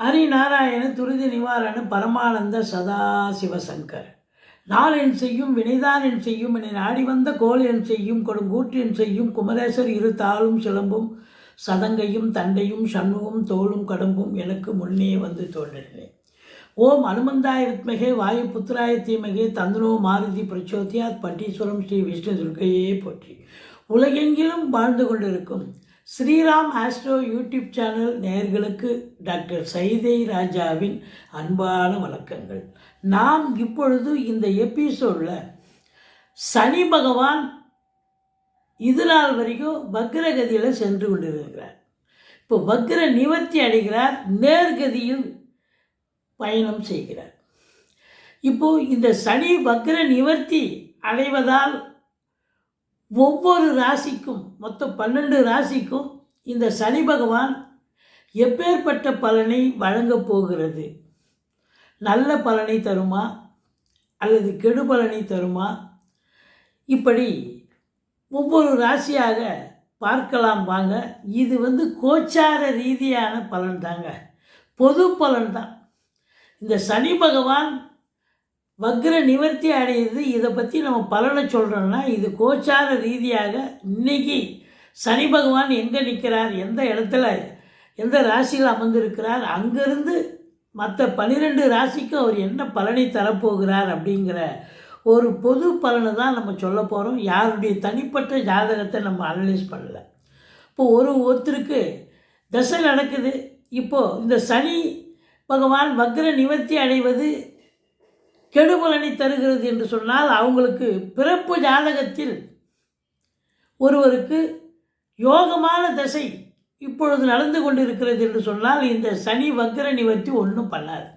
ஹரிநாராயண துருதி நிவாரண பரமானந்த சதாசிவசங்கர் நாள் என் செய்யும் வினைதான் என் செய்யும் என்னை நாடி வந்த கோல் என் செய்யும் கொடுங்கூற்று என் செய்யும் குமரேசர் இரு தாளும் சிலம்பும் சதங்கையும் தண்டையும் சண்முகம் தோளும் கடம்பும் எனக்கு முன்னே வந்து தோன்றினேன். ஓம் அனுமந்தாய வித்மகே வாயு புத்திராய தீமகே தந்தனோ மாருதி பிரச்சோத்தியாத் பட்டீஸ்வரம் ஸ்ரீ விஷ்ணு துர்க்கையே போற்றி. உலகெங்கிலும் வாழ்ந்து கொண்டிருக்கும் ஸ்ரீராம் ஆஸ்ட்ரோ யூடியூப் சேனல் நேர்களுக்கு டாக்டர் சைதை ராஜாவின் அன்பான வணக்கங்கள். நாம் இப்பொழுது இந்த எபிசோடில் சனி பகவான் இது நாள் வரைக்கும் வக்ரகதியில் சென்று கொண்டிருக்கிறார். இப்போ வக்ர நிவர்த்தி அடைகிறார் நேர்கதியில் பயணம் செய்கிறார். இப்போது இந்த சனி வக்ர நிவர்த்தி அடைவதால் ஒவ்வொரு ராசிக்கும் மொத்தம் பன்னெண்டு ராசிக்கும் இந்த சனி பகவான் எப்பேற்பட்ட பலனை வழங்கப் போகிறது? நல்ல பலனை தருமா? அல்லது கெடு பலனை தருமா? இப்படி ஒவ்வொரு ராசியாக பார்க்கலாம் வாங்க. இது வந்து கோச்சார ரீதியான பலன் தாங்க பொது பலன் தான் இந்த சனி பகவான் வக்ர நிவர்த்தி அடையுது. இதை பற்றி நம்ம பலனை சொல்கிறோம்னா இது கோச்சார ரீதியாக இன்னைக்கு சனி பகவான் எங்கே நிற்கிறார் எந்த இடத்துல எந்த ராசியில் அமர்ந்திருக்கிறார்? அங்கேருந்து மற்ற பன்னிரெண்டு ராசிக்கும் அவர் என்ன பலனை தரப்போகிறார் அப்படிங்கிற ஒரு பொது பலனை தான் நம்ம சொல்ல போகிறோம் யாருடைய தனிப்பட்ட ஜாதகத்தை நம்ம அனலைஸ் பண்ணல. இப்போ ஒரு ஒருத்தருக்கு தசை நடக்குது. இப்போது இந்த சனி பகவான் வக்ர நிவர்த்தி அடைவது கெடுபலனை தருகிறது என்று சொன்னால் அவங்களுக்கு பிறப்பு ஜாதகத்தில் ஒருவருக்கு யோகமான தசை இப்பொழுது நடந்து கொண்டிருக்கிறது என்று சொன்னால் இந்த சனி வக்கர நிவர்த்தி ஒன்றும் பண்ணாது.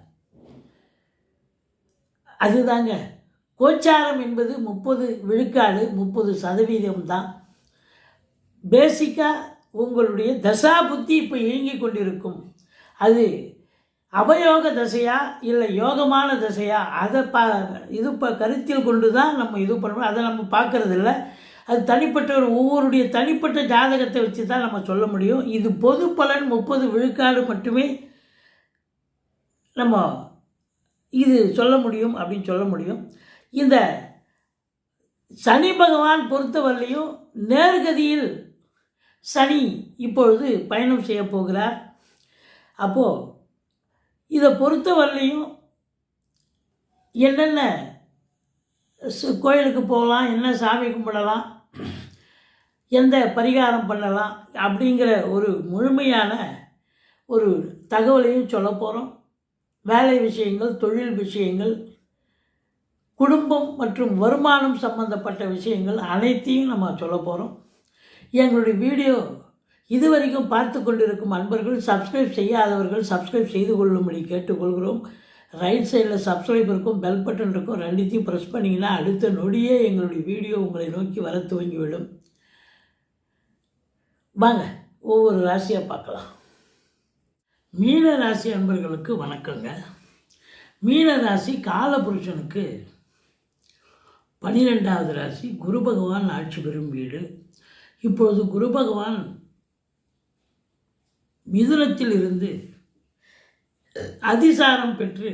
அதுதாங்க கோச்சாரம் என்பது முப்பது விழுக்காடு முப்பது சதவீதம் தான். பேசிக்காக உங்களுடைய தசா புத்தி இப்போ இயங்கி கொண்டிருக்கும். அது அவயோக தசையா இல்லை யோகமான தசையா? அதை பா இது இப்போ கருத்தில் கொண்டு தான் நம்ம இது பண்ணுறோம் அதை நம்ம பார்க்கறது இல்லை அது தனிப்பட்ட ஒரு ஒவ்வொருடைய தனிப்பட்ட ஜாதகத்தை வச்சு தான் நம்ம சொல்ல முடியும். இது பொது பலன் முப்பது விழுக்காடு மட்டுமே நம்ம இது சொல்ல முடியும் அப்படின்னு சொல்ல முடியும். இந்த சனி பகவான் பொறுத்தவரையிலையும் நேர்கதியில் சனி இப்பொழுது பயணம் செய்ய போகிறார். அப்போது இதை பொறுத்தவரையிலையும் என்னென்ன சு- கோயிலுக்கு போகலாம் என்ன சாமி கும்பிடலாம் எந்த பரிகாரம் பண்ணலாம் அப்படிங்கிற ஒரு முழுமையான ஒரு தகவலையும் சொல்ல போகிறோம் வேலை விஷயங்கள் தொழில் விஷயங்கள் குடும்பம் மற்றும் வருமானம் சம்பந்தப்பட்ட விஷயங்கள் அனைத்தையும் நம்ம சொல்ல போகிறோம் எங்களுடைய வீடியோ இதுவரைக்கும் பார்த்து கொண்டிருக்கும் அன்பர்கள் சப்ஸ்கிரைப் செய்யாதவர்கள் சப்ஸ்கிரைப் செய்து கொள்ளும்படி கேட்டுக்கொள்கிறோம். ரைட் சைடில் சப்ஸ்கிரைப் இருக்கும் பெல் பட்டன் இருக்கும் ரெண்டுத்தையும் ப்ரெஸ் பண்ணிங்கன்னா அடுத்த நொடியே எங்களுடைய வீடியோ உங்களை நோக்கி வர துவங்கிவிடும். வாங்க ஒவ்வொரு ராசியாக பார்க்கலாம். மீன ராசி அன்பர்களுக்கு வணக்கங்க. மீன ராசி காலபுருஷனுக்கு பன்னிரெண்டாவது ராசி குரு பகவான் ஆட்சி பெறும் வீடு. இப்பொழுது குரு பகவான் மிதுனத்தில் இருந்து அதிசாரம் பெற்று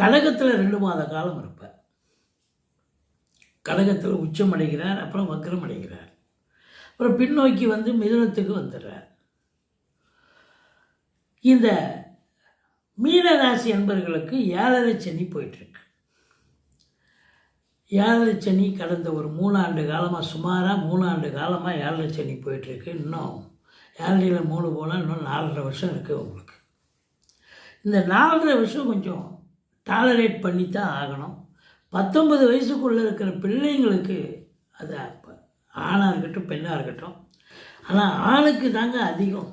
கடகத்தில் ரெண்டு மாத காலம் இருப்பார். கடகத்தில் உச்சம் அடைகிறார் அப்புறம் வக்ரம் அடைகிறார். அப்புறம் பின்னோக்கி வந்து மிதுனத்துக்கு வந்துடுறார். இந்த மீனராசி என்பர்களுக்கு ஏழரை சனி போயிட்டுருக்கு. ஏழரை சனி கடந்த ஒரு மூணாண்டு காலமாக சுமாராக மூணாண்டு காலமாக ஏழரை சனி போயிட்டுருக்கு. இன்னும் ஏழரையில் மூணு போனால் இன்னும் நாலரை வருஷம் இருக்குது உங்களுக்கு. இந்த நாலரை வருஷம் கொஞ்சம் டாலரேட் பண்ணி தான் ஆகணும். பத்தொன்பது வயசுக்குள்ளே இருக்கிற பிள்ளைங்களுக்கு அது ஆணாக இருக்கட்டும் பெண்ணாக இருக்கட்டும். ஆனால் ஆணுக்கு தாங்க அதிகம்.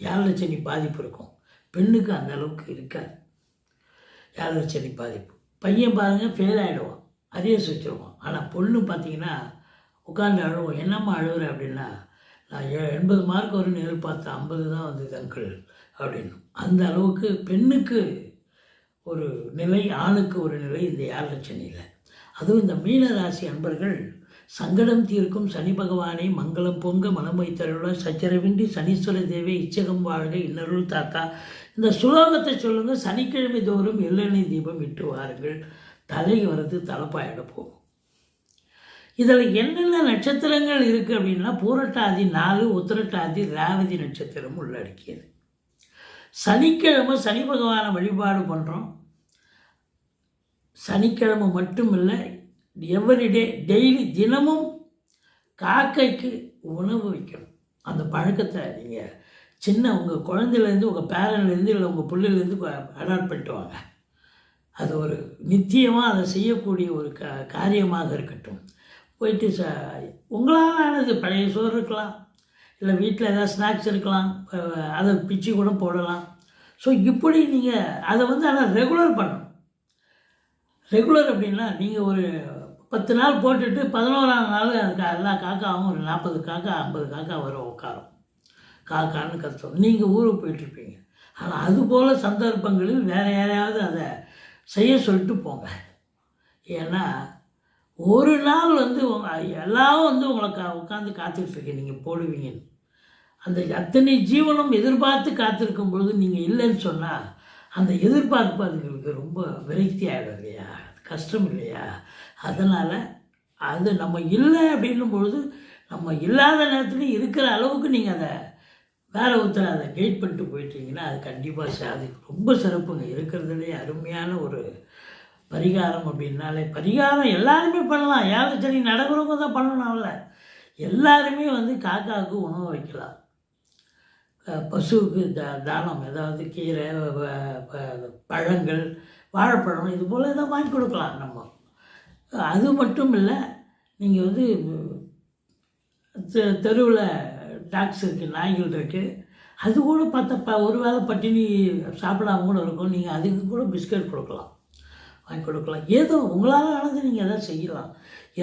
ஏழரை சனி பாதிப்பு இருக்கும்? பெண்ணுக்கு அந்த அளவுக்கு இருக்காது. ஏழரை சனி பாதிப்பு? பையன் பாருங்கள் ஃபெயில் ஆகிடுவான் அதே சுவிச்சிருவான் ஆனால் பொண்ணு பார்த்தீங்கன்னா உட்காந்து அழுவோம். என்னம்மா அழுகுற அப்படின்னா எண்பது மார்க் வரும்னு எதிர்பார்த்த ஐம்பது தான் வந்தது அங்கிள் அப்படின்னு. அந்த அளவுக்கு பெண்ணுக்கு ஒரு நிலை ஆணுக்கு ஒரு நிலை இந்த ஏழரை லட்சணியில். அதுவும் இந்த மீன ராசி அன்பர்கள் சங்கடம் தீர்க்கும் சனி பகவானை மங்களம் பொங்க மனம் வைத்தருள சச்சரவின்றி சனீஸ்வர தேவை இச்சகம் வாழ்க இன்னருள் தாத்தா. இந்த சுலோகத்தை சொல்லுங்கள் சனிக்கிழமை தோறும் எள்ளெண்ணெய் தீபம் இட்டு வாருங்கள். தலை வரது தலைப்பாயிட போகும். இதில் என்னென்ன நட்சத்திரங்கள் இருக்குது அப்படின்னா பூரட்டாதி நாலு உத்திரட்டாதி ரேவதி நட்சத்திரம் உள்ளடக்கியது சனிக்கிழமை சனி பகவானை வழிபாடு பண்ணுறோம் சனிக்கிழமை மட்டும் இல்லை எவ்ரிடே டெய்லி தினமும் காக்கைக்கு உணவு வைக்கணும். அந்த பழக்கத்தை நீங்கள் சின்ன உங்கள் குழந்தையிலேருந்து உங்கள் பேரன்லேருந்து இல்லை உங்கள் பிள்ளைலேருந்து அடாப்ட் பண்ணிட்டு வாங்க. அது ஒரு நித்தியமாக அதை செய்யக்கூடிய ஒரு க காரியமாக இருக்கட்டும். போயிட்டு ச உங்களால் ஆனது பழைய சோறு இருக்கலாம். இல்லை வீட்டில் ஏதாவது ஸ்நாக்ஸ் இருக்கலாம். அதை பிச்சு கூட போடலாம். ஸோ இப்படி நீங்கள் அதை வந்து ஆனால் ரெகுலர் பண்ணணும். ரெகுலர் அப்படின்னா நீங்கள் ஒரு பத்து நாள் போட்டுட்டு பதினோராம் நாள் அதுக்கு எல்லா காக்காவும் ஒரு நாற்பது காக்கா ஐம்பது காக்கா வரும் உட்காரும். காக்கான்னு கஷ்டம் நீங்கள் ஊருக்கு போயிட்டுருப்பீங்க ஆனால் அதுபோல் சந்தர்ப்பங்களில் வேறு யாரையாவது அதை செய்ய சொல்லிட்டு போங்க. ஏன்னா ஒரு நாள் வந்து உங்க எல்லாரும் வந்து உங்களை கா உட்காந்து காத்திருப்பீங்க நீங்கள் போடுவீங்கன்னு அந்த அத்தனை ஜீவனம் எதிர்பார்த்து காத்திருக்கும் பொழுது நீங்கள் இல்லைன்னு சொன்னால் அந்த எதிர்பார்ப்பு அதுங்களுக்கு ரொம்ப விரக்தி ஆகிடும் இல்லையா? கஷ்டம் இல்லையா? அதனால் அது நம்ம இல்லை அப்படின்னும் பொழுது நம்ம இல்லாத நேரத்தில் இருக்கிற அளவுக்கு நீங்கள் அதை வேற ஒருத்தர் அதை கைட் பண்ணிட்டு போயிட்டீங்கன்னா அது கண்டிப்பாக சாதி ரொம்ப சிறப்புங்க. இருக்கிறதுலே அருமையான ஒரு பரிகாரம் அப்படின்னாலே பரிகாரம் எல்லாருமே பண்ணலாம். ஏழை சனி நடக்கிறவங்க தான் பண்ணணும்ல. எல்லாருமே வந்து காக்காவுக்கு உணவு வைக்கலாம். பசுவுக்கு தா தானம் ஏதாவது கீரை பழங்கள் வாழைப்பழம் இது போல் எதாவது வாங்கி கொடுக்கலாம் நம்ம. அது மட்டும் இல்லை நீங்கள் வந்து தெ- தெருவில் டாக்ஸ் இருக்குது நாய்கள் இருக்குது அது கூட பார்த்தா ப ஒரு வேளை பட்டினி சாப்பிடாம கூட இருக்கும். நீங்கள் அதுக்கு கூட பிஸ்கட் கொடுக்கலாம். வாங்கி கொடுக்கலாம். ஏதோ உங்களால் ஆனது நீங்கள் எதாவது செய்யலாம்.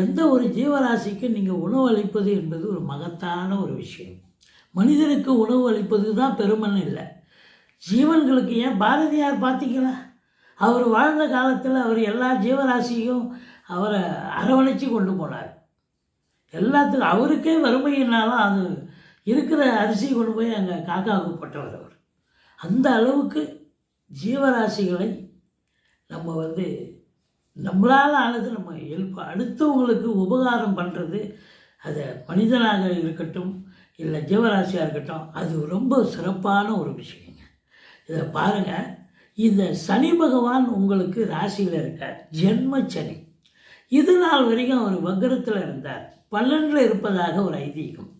எந்த ஒரு ஜீவராசிக்கும் நீங்கள் உணவு அளிப்பது என்பது ஒரு மகத்தான ஒரு விஷயம். மனிதனுக்கு உணவு அளிப்பது தான் பெருமைன்னு இல்லை. ஜீவன்களுக்கு ஏன் பாரதியார் பார்த்தீங்களா? அவர் வாழ்ந்த காலத்தில் அவர் எல்லா ஜீவராசியும் அவரை அரவணைச்சு கொண்டு போனார். எல்லாத்துக்கும் அவருக்கே வறுமையினாலும் அது இருக்கிற அரிசி கொண்டு போய் அங்கே காக்காவுக்கு போட்டவர் அவர். அந்த அளவுக்கு ஜீவராசிகளை நம்ம வந்து நம்மளால் ஆனது நம்ம ஹெல்ப் அடுத்தவங்களுக்கு உபகாரம் பண்ணுறது அதை மனிதனாக இருக்கட்டும் இல்லை ஜீவராசியாக இருக்கட்டும் அது ரொம்ப சிறப்பான ஒரு விஷயங்க. இதை பாருங்கள் இந்த சனி பகவான் உங்களுக்கு ராசியில் இருக்கார். ஜென்ம சனி. இது நாள் வரைக்கும் அவர் வக்கரத்தில் இருந்தார். பன்னெண்டில் இருப்பதாக ஒரு ஐதீகம்.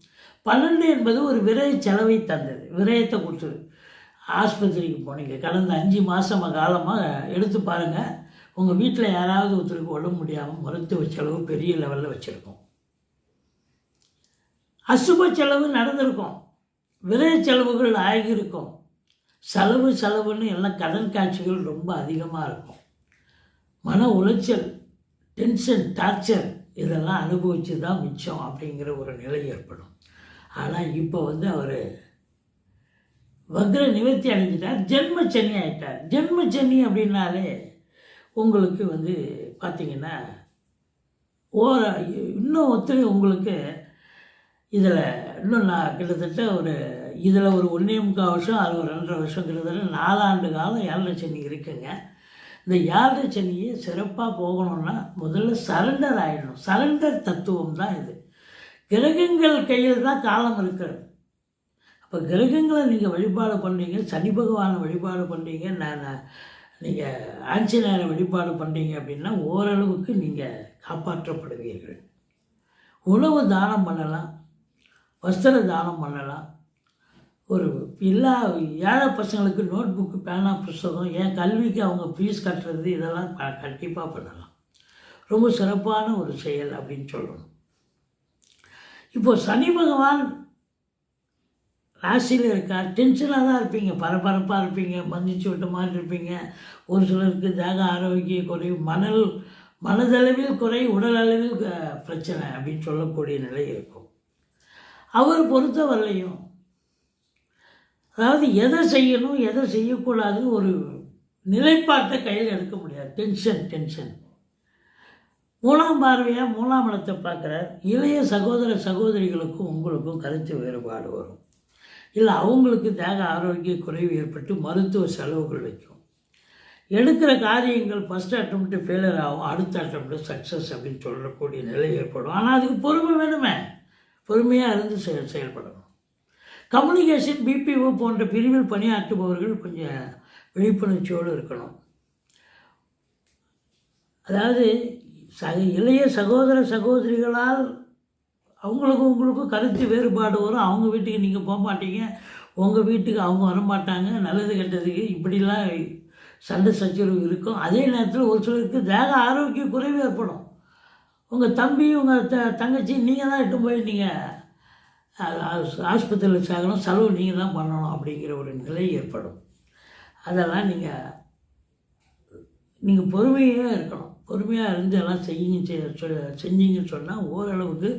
பன்னெண்டு என்பது ஒரு விரய செலவை தந்தது. விரயத்தை கொடுத்தது. ஆஸ்பத்திரிக்கு போனீங்க. கடந்த அஞ்சு மாதம் காலமாக எடுத்து பாருங்கள் உங்கள் வீட்டில் யாராவது ஒருத்தருக்கு உடம்பு முடியாமல் மருத்துவ செலவு பெரிய லெவலில் வச்சுருக்கோம். அசுப செலவு நடந்திருக்கும். விரை செலவுகள் ஆகியிருக்கும். செலவு செலவுன்னு எல்லாம் கடன் காட்சிகள் ரொம்ப அதிகமாக இருக்கும். மன உளைச்சல் டென்ஷன் டார்ச்சர் இதெல்லாம் அனுபவித்து தான் மிச்சம் அப்படிங்கிற ஒரு நிலை ஏற்படும். ஆனால் இப்போ வந்து அவர் வக்ர நிவர்த்தி அடைஞ்சிட்டார். ஜென்ம சனி ஆயிட்டார். ஜென்ம சனி அப்படின்னாலே உங்களுக்கு வந்து பார்த்தீங்கன்னா ஓர இன்னும் ஒத்துழை உங்களுக்கு இதில் இன்னும் நான் கிட்டத்தட்ட ஒரு இதில் ஒரு ஒன்றே முக்கால் வருஷம் அது ஒரு ரெண்டரை வருஷம் கிட்டத்தட்ட நாலாண்டு காலம் ஏழரை சனி இருக்குங்க. இந்த ஏழரை சனியை சிறப்பாக போகணும்னா முதல்ல சரண்டர் ஆகிடணும் சரண்டர் தத்துவம் தான் இது. கிரகங்கள் கையில் தான் காலம் இருக்கிறது. இப்போ கிரகங்களை நீங்கள் வழிபாடு பண்ணுறீங்க சனி பகவானை வழிபாடு பண்ணுறீங்க நான் நீங்கள் ஆஞ்சநேயரை வழிபாடு பண்ணுறீங்க அப்படின்னா ஓரளவுக்கு நீங்கள் காப்பாற்றப்படுவீர்கள். உணவு தானம் பண்ணலாம் வஸ்திர தானம் பண்ணலாம். ஒரு எல்லா ஏழை பசங்களுக்கு நோட் புக்கு பேனா புஸ்தகம் ஏன் கல்விக்கு அவங்க ஃபீஸ் கட்டுறது இதெல்லாம் கண்டிப்பாக பண்ணலாம். ரொம்ப சிறப்பான ஒரு செயல் அப்படின்னு சொல்லணும். இப்போ சனி பகவான் ராசியில் இருக்கார் டென்ஷனாக தான் இருப்பீங்க. பரபரப்பாக இருப்பீங்க. மந்திச்சு விட்ட மாதிரி இருப்பீங்க. ஒரு சிலருக்கு தேக ஆரோக்கிய குறைவு மணல் மனதளவில் குறை உடல் அளவில் க- பிரச்சனை அப்படின்னு சொல்லக்கூடிய நிலை இருக்கும். அவர் பொறுத்தவரையும் அதாவது எதை செய்யணும் எதை செய்யக்கூடாதுன்னு ஒரு நிலைப்பாட்டை கையில் எடுக்க முடியாது. டென்ஷன் டென்ஷன் மூணாம் பார்வையாக மூணாம் இடத்தை பார்க்குற இளைய சகோதர சகோதரிகளுக்கும் உங்களுக்கும் கருத்து வேறுபாடு வரும். இல்லை அவங்களுக்கு தேக ஆரோக்கிய குறைவு ஏற்பட்டு மருத்துவ செலவுகள் வைக்கும். எடுக்கிற காரியங்கள் ஃபஸ்ட் அட்டம்ப்ட்டு ஃபெயிலியர் ஆகும் அடுத்த அட்டம்ப்ட்டு சக்ஸஸ் அப்படின்னு சொல்லக்கூடிய நிலை ஏற்படும். ஆனால் அதுக்கு பொறுமை வேணுமே. பொறுமையாக இருந்து செயல் செயல்படணும். கம்யூனிகேஷன் பிபிஓ போன்ற பிரிவில் பணியாற்றுபவர்கள் கொஞ்சம் விழிப்புணர்ச்சியோடு இருக்கணும். அதாவது சக இளைய சகோதர சகோதரிகளால் அவங்களுக்கும் உங்களுக்கும் கருத்து வேறுபாடு வரும். அவங்க வீட்டுக்கு நீங்கள் போக மாட்டீங்க. உங்கள் வீட்டுக்கு அவங்க வரமாட்டாங்க. நல்லது கெட்டதுக்கு இப்படிலாம் சண்டை சச்சரவு இருக்கும். அதே நேரத்தில் ஒரு சிலருக்கு தேக ஆரோக்கிய குறைவு ஏற்படும். உங்கள் தம்பி உங்கள் த தங்கச்சி நீங்கள் தான் இட்டு போய் நீங்கள் ஆஸ்பத்திரியில் சாகணும் செலவு நீங்கள் தான் பண்ணணும் அப்படிங்கிற ஒரு நிலை ஏற்படும். அதெல்லாம் நீங்கள் நீங்கள் பொறுமையாக இருக்கணும். பொறுமையாக இருந்து எல்லாம் செய்யுங்க செஞ்சீங்கன்னு சொன்னால் ஓரளவுக்கு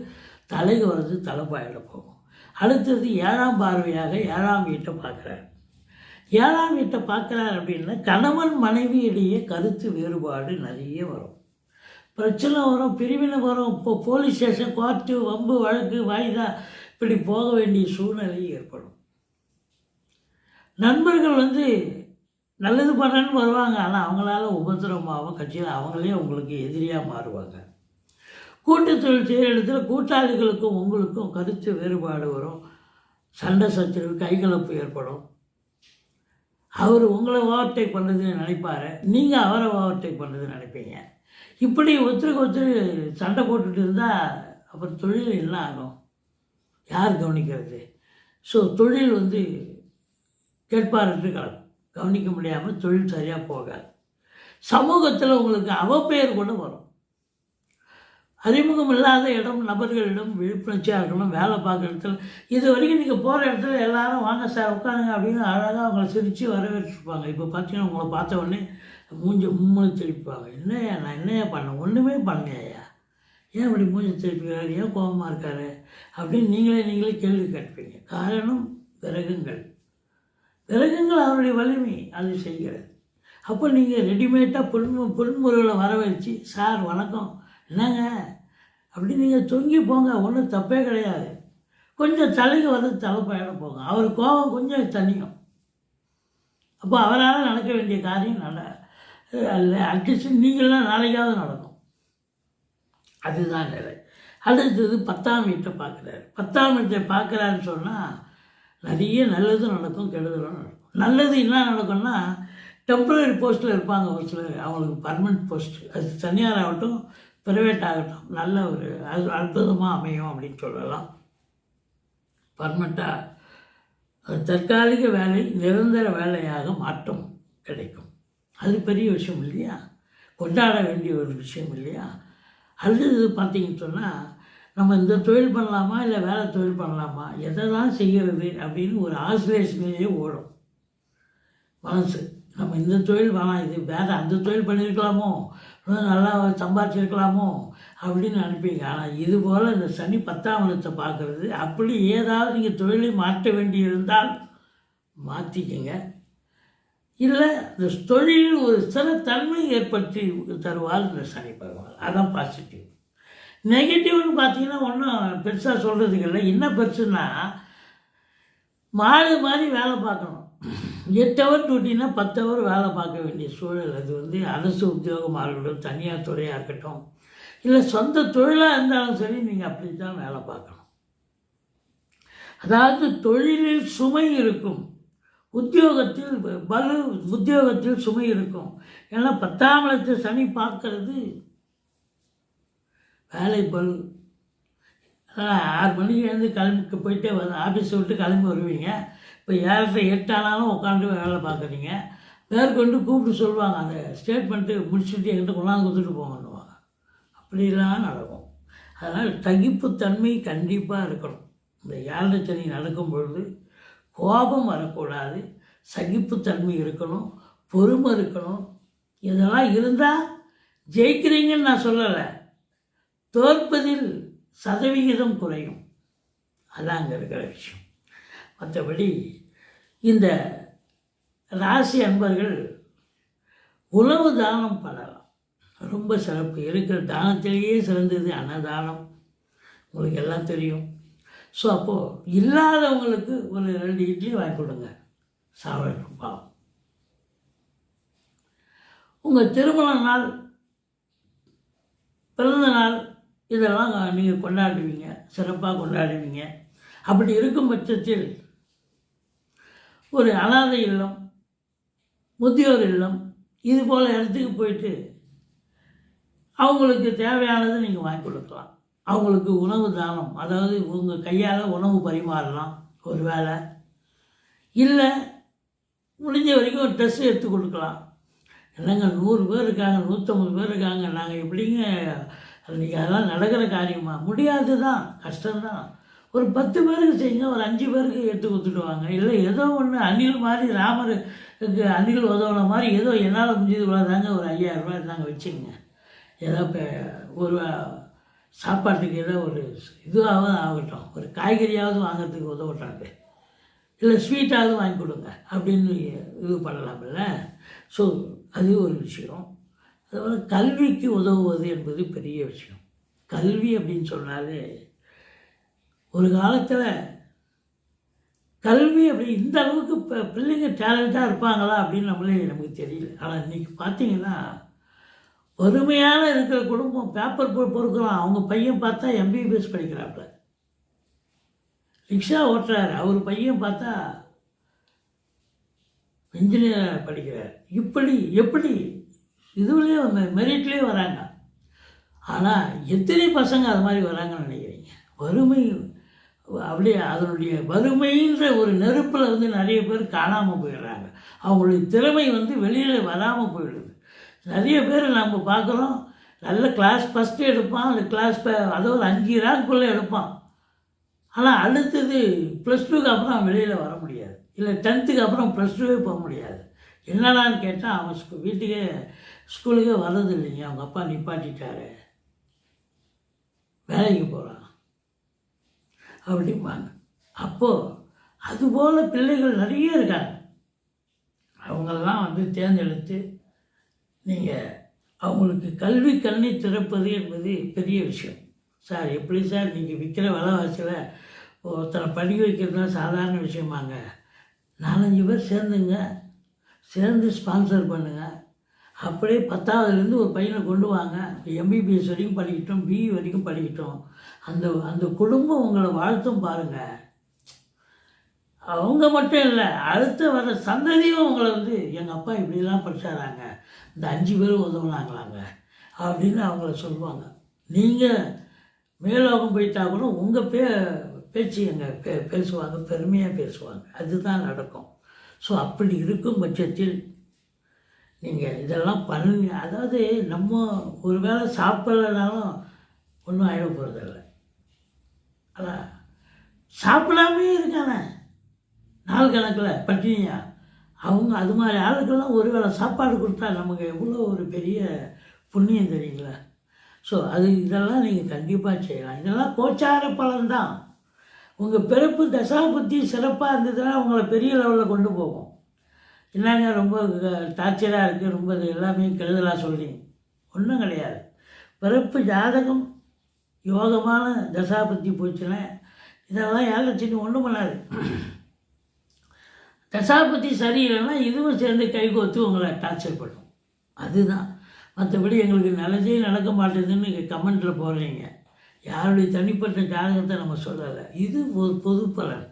தலைக்கு வர்றது தலைப்பாயில் போகும். அடுத்தது ஏழாம் பார்வையாக ஏழாம் வீட்டை பார்க்குறார். ஏழாம் வீட்டை பார்க்குறாரு அப்படின்னா கணவன் மனைவியிடையே கருத்து வேறுபாடு நிறைய வரும். பிரச்சனை வரும் பிரிவினை வரும். இப்போ போலீஸ் ஸ்டேஷன் கோர்ட்டு வம்பு வழக்கு வாய்தா இப்படி போக வேண்டிய சூழ்நிலை ஏற்படும். நண்பர்கள் வந்து நல்லது பண்ணன்னு வருவாங்க ஆனால் அவங்களால உபத்திரமாகவும் கட்சியில் அவங்களே உங்களுக்கு எதிரியாக மாறுவாங்க. கூட்டு தொழில் செய்கிற இடத்துல கூட்டாளிகளுக்கும் உங்களுக்கும் கருத்து வேறுபாடு வரும். சண்டை சச்சரவு கைகலப்பு ஏற்படும். அவர் உங்களை ஓவர்டேக் பண்ணுறதுன்னு நினைப்பார். நீங்கள் அவரை ஓவர்டேக் பண்ணுறதுன்னு நினைப்பீங்க. இப்படி ஒருத்தருக்கு ஒருத்தர் சண்டை போட்டுட்டு இருந்தால் அப்புறம் தொழில் என்ன ஆகும்? யார் கவனிக்கிறது? ஸோ தொழில் வந்து கேட்பாரற்று கிடக்கும் கவனிக்க முடியாமல் தொழில் சரியாக போகாது. சமூகத்தில் உங்களுக்கு அவப்பெயர் கூட வரும். அறிமுகம் இல்லாத இடம் நபர்களிடம் விழிப்புணர்ச்சியாக இருக்கணும் வேலை பார்க்குற இடத்துல. இது வரைக்கும் நீங்கள் போகிற இடத்துல எல்லாரும் வாங்க சார் உட்காருங்க அப்படின்னு அழகாக அவங்கள சிரித்து வரவேற்றிருப்பாங்க இப்போ பார்த்தீங்கன்னா உங்களை பார்த்த உடனே மூஞ்சி மும்மனு திருப்பிப்பாங்க என்னையா நான் என்னையா பண்ணேன்? ஒன்றுமே பண்ணலையா ஏன் இப்படி மூஞ்சி திருப்பிக்கிறாரு ஏன் கோபமாக இருக்காரு? அப்படின்னு நீங்களே நீங்களே கேள்வி கேட்பீங்க. காரணம் விறகுங்கள் விறகுங்கள் அவருடைய வலிமை அது செய்கிறது. அப்போ நீங்கள் ரெடிமேடாக புன்மு புன்முறைகளை வர வச்சு சார் வணக்கம். என்னங்க? அப்படி நீங்கள் தொங்கி போங்க ஒன்றும் தப்பே கிடையாது. கொஞ்சம் தலைக்கு வந்து தலைப்பயணம் போங்க. அவர் கோபம் கொஞ்சம் தனியும். அப்போ அவரால் நடக்க வேண்டிய காரியம் நட அல்ல அட்லீஸ்ட் நீங்களாம் நாளைக்காவது நடக்கும். அதுதான் நிலை. அடுத்தது பத்தாம் வீட்டை பார்க்குறாரு. பத்தாம் வீட்டை பார்க்குறாருன்னு சொன்னால் நிறைய நல்லதும் நடக்கும் கெடுதலும் நடக்கும். நல்லது என்ன நடக்கும்னா டெம்பரரி போஸ்ட்டில் இருப்பாங்க ஒரு சிலர். அவங்களுக்கு பர்மனெண்ட் போஸ்ட் அது தனியார் ஆகட்டும் ப்ரைவேட் ஆகட்டும் நல்ல ஒரு அது அற்புதமாக அமையும் அப்படின்னு சொல்லலாம். பர்மனெண்ட்டாக அது தற்காலிக வேலை நிரந்தர வேலையாக மாற்றம் கிடைக்கும். அது பெரிய விஷயம் இல்லையா? கொண்டாட வேண்டிய ஒரு விஷயம் இல்லையா? அடுத்தது பார்த்தீங்கன்னு சொன்னால் நம்ம இந்த தொழில் பண்ணலாமா இல்லை வேலை தொழில் பண்ணலாமா? எதை தான் செய்கிறது அப்படின்னு ஒரு ஆசிலேஷன்லேயே ஓடும். மனசு. நம்ம இந்த தொழில் வேணாம் இது வேறு அந்த தொழில் பண்ணியிருக்கலாமோ நல்லா சம்பாதிச்சிருக்கலாமோ? அப்படின்னு நினைப்பீங்க. ஆனால் இது போல் இந்த சனி பத்தாம் இடத்தை பார்க்குறது அப்படி ஏதாவது நீங்கள் தொழிலை மாற்ற வேண்டியிருந்தால் மாற்றிக்கங்க இல்லை இந்த தொழிலில் ஒரு ஸ்திரத்தன்மை ஏற்படுத்தி தருவார் இந்த சனி பகவான். அதான் பாசிட்டிவ் நெகட்டிவ்னு பார்த்தீங்கன்னா ஒன்றும் பெருசாக சொல்கிறதுக்கு இல்லை. என்ன பெருசுன்னா மாடு மாதிரி வேலை பார்க்கணும். எட்டு ஹவர் டியூட்டினா பத்து ஹவர் வேலை பார்க்க வேண்டிய சூழல். அது வந்து அரசு உத்தியோகமாக இருக்கட்டும் தனியார் துறையாக இருக்கட்டும். இல்லை சொந்த தொழிலாக இருந்தாலும் சரி நீங்கள் அப்படி தான் வேலை பார்க்கணும். அதாவது தொழிலில் சுமை இருக்கும். உத்தியோகத்தில் பலு உத்தியோகத்தில் சுமை இருக்கும். ஏன்னா பத்தாம் இடத்து சனி பார்க்கறது வேலை பலு ஆறு மணிக்கு எழுந்து கிளம்பி போயிட்டே வர ஆஃபீஸை விட்டு கிளம்பி வருவீங்க. இப்போ ஏழரை எட்டு ஆனாலும் உட்காந்து வேலை பார்க்குறீங்க மேற்கொண்டு கூப்பிட்டு சொல்லுவாங்க அந்த ஸ்டேட்மெண்ட்டு முடிச்சுட்டு என்கிட்ட கொண்டாந்து கொடுத்துட்டு போங்கன்னுவாங்க. அப்படிலாம் நடக்கும். அதனால் தகிப்புத்தன்மை கண்டிப்பாக இருக்கணும். இந்த ஏழரை சனி நடக்கும் பொழுது கோபம் வரக்கூடாது. சகிப்புத்தன்மை இருக்கணும். பொறுமை இருக்கணும். இதெல்லாம் இருந்தால் ஜெயிக்கிறீங்கன்னு நான் சொல்லலை. தோற்பதில் சதவிகிதம் குறையும். அதான் அங்கே இருக்கிற விஷயம். மற்றபடி இந்த ராசி அன்பர்கள் உணவு தானம் பண்ணலாம். ரொம்ப சிறப்பு. இருக்கிற தானத்திலேயே சிறந்தது அன்னதானம். உங்களுக்கு எல்லாம் தெரியும். ஸோ அப்போது இல்லாதவங்களுக்கு ஒரு ரெண்டு இட்லி வாங்கி கொடுங்க. சாப்பிடட்டும் பாவம். உங்கள் திருமண நாள் பிறந்த நாள் இதெல்லாம் நீங்கள் கொண்டாடுவீங்க. சிறப்பாக கொண்டாடுவீங்க. அப்படி இருக்கும் பட்சத்தில் ஒரு அனாதை இல்லம் முதியோர் இல்லம் இது போல் இடத்துக்கு போயிட்டு அவங்களுக்கு தேவையானதை நீங்கள் வாங்கி கொடுக்கலாம். அவங்களுக்கு உணவு தானம் அதாவது உங்கள் கையால் உணவு பரிமாறலாம் ஒரு வேளை இல்லை முடிஞ்ச வரைக்கும் ஒரு ட்ரெஸ் எடுத்து கொடுக்கலாம். என்னங்க நூறு பேர் இருக்காங்க நூற்றம்பது பேர் இருக்காங்க நாங்கள் எப்படிங்க அன்றைக்கி அதெல்லாம் நடக்கிற காரியமாக முடியாது தான் கஷ்டம்தான். ஒரு பத்து பேருக்கு செய்யுங்க ஒரு அஞ்சு பேருக்கு எடுத்து கொடுத்துடுவாங்க. இல்லை ஏதோ ஒன்று அணில் மாதிரி ராமருக்கு அணில் உதவுன மாதிரி ஏதோ என்னால் முடிஞ்சது இவ்வளோ தாங்க ஒரு ஐயாயிரம் நாங்கள் வச்சுக்கோங்க. ஏதோ இப்போ ஒரு சாப்பாட்டுக்கு ஏதோ ஒரு இதுவாகவும் ஆகட்டும். ஒரு காய்கறியாவது வாங்குறதுக்கு உதவட்டாங்க. இல்லை ஸ்வீட்டாவது வாங்கி கொடுங்க அப்படின்னு இது பண்ணலாம்ல. ஸோ அது ஒரு விஷயம். அதுபோல் கல்விக்கு உதவுவது என்பது பெரிய விஷயம். கல்வி அப்படின்னு சொன்னாலே ஒரு காலத்தில் கல்வி அப்படி இந்த அளவுக்கு இப்போ பிள்ளைங்க டேலண்ட்டாக இருப்பாங்களா அப்படின்னு நம்மளே நமக்கு தெரியல. ஆனால் இன்றைக்கி பார்த்தீங்கன்னா வறுமையான இருக்கிற குடும்பம் பேப்பர் பொ பொறுக்கலாம். அவங்க பையன் பார்த்தா எம்பிபிஎஸ் படிக்கிறாப்புல. ரிக்ஷா ஓட்டுறாரு. அவர் பையன் பார்த்தா இன்ஜினியர் படிக்கிறார். இப்படி எப்படி? இதுலேயே மெரிட்லேயே வராங்க. ஆனால் எத்தனை பசங்க அது மாதிரி வராங்கன்னு நினைக்கிறீங்க? வறுமை அப்படியே அதனுடைய வறுமைன்ற ஒரு நெருப்பில் வந்து நிறைய பேர் காணாமல் போயிடுறாங்க. அவங்களுடைய திறமை வந்து வெளியில் வராமல் போயிடுது. நிறைய பேர் நம்ம பார்க்குறோம். நல்ல கிளாஸ் ஃபஸ்ட்டு எடுப்பான் அந்த கிளாஸ் அதை ஒரு அஞ்சு ரேங்க்குள்ளே எடுப்பான். ஆனால் அடுத்தது ப்ளஸ் டூக்கு அப்புறம் வெளியில் வர முடியாது. இல்லை டென்த்துக்கு அப்புறம் ப்ளஸ் டூவே போக முடியாது. என்னடான்னு கேட்டால் அவன் ஸ்கூ வீட்டுக்கே ஸ்கூலுக்கே வர்றது இல்லைங்க அவங்க அப்பா நிப்பாட்டிட்டாரு. வேலைக்கு போகிறான் அப்படிம்பாங்க. அப்போது அதுபோல் பிள்ளைகள் நிறைய இருக்காங்க. அவங்களெல்லாம் வந்து தேர்ந்தெடுத்து நீங்கள் அவங்களுக்கு கல்வி கண்ணி திறப்பது என்பது பெரிய விஷயம். சார் எப்படி சார்? நீங்கள் விற்கிற விலைவாசியில் ஒருத்தரை படிக்க வைக்கிறதுனா சாதாரண விஷயமாங்க. நாலஞ்சு பேர் சேர்ந்துங்க. சேர்ந்து ஸ்பான்சர் பண்ணுங்கள் அப்படியே பத்தாவதுலேருந்து ஒரு பையனை கொண்டு வாங்க. எம்பிபிஎஸ் வரைக்கும் படிக்கட்டும் பிஇ வரைக்கும் படிக்கட்டும். அந்த அந்த குடும்பம் உங்களை வாழ்த்தும் பாருங்கள் அவங்க மட்டும் இல்லை அடுத்த வர சந்ததியும் உங்களை வந்து எங்கள் அப்பா இப்படிலாம் படிச்சாராங்க. இந்த அஞ்சு பேரும் உதவுனாங்களாங்க. அப்படின்னு அவங்கள சொல்லுவாங்க. நீங்கள் மேலோகம் போயிட்டா கூட உங்கள் பே பேச்சு எங்கள் பே பேசுவாங்க பெருமையாக பேசுவாங்க. அதுதான் நடக்கும். ஸோ அப்படி இருக்கும் பட்சத்தில் நீங்கள் இதெல்லாம் பண்ணுங்க அதாவது நம்ம ஒரு வேளை சாப்பிட்லனாலும் ஒன்றும் ஆயிட போகிறதில்ல அதான் சாப்பிடாமே இருக்கானே. நாள் கணக்கில் பட்டினியா அவங்க அது மாதிரி ஆளுக்கெல்லாம் ஒரு வேளை சாப்பாடு கொடுத்தா நமக்கு எவ்வளோ ஒரு பெரிய புண்ணியம் தெரியுங்களா? ஸோ அது இதெல்லாம் நீங்கள் கண்டிப்பாக செய்யலாம். இதெல்லாம் கோச்சார பலன்தான் உங்கள் பிறப்பு தசாபுத்தி சிறப்பாக இருந்ததுன்னா உங்களை பெரிய லெவலில் கொண்டு போகும். என்னங்க ரொம்ப டார்ச்சராக இருக்குது ரொம்ப இது எல்லாமே கெடுதலாக சொல்கிறீங்க ஒன்றும் கிடையாது. பிறப்பு ஜாதகம் யோகமான தசாபுத்தி போச்சுன்னா இதெல்லாம் ஏழச்சின்னு ஒன்றும் பண்ணாது. தசாபத்தி சரியில்லைன்னா இதுவும் சேர்ந்து கைகோத்து உங்களை டார்ச்சர் பண்ணும். அதுதான். மற்றபடி எங்களுக்கு நல்லதே நடக்க மாட்டேதுன்னு கமெண்ட்டில் போடுறீங்க. யாருடைய தனிப்பட்ட ஜாதகத்தை நம்ம சொல்லலை. இது ஒரு பொது பலன்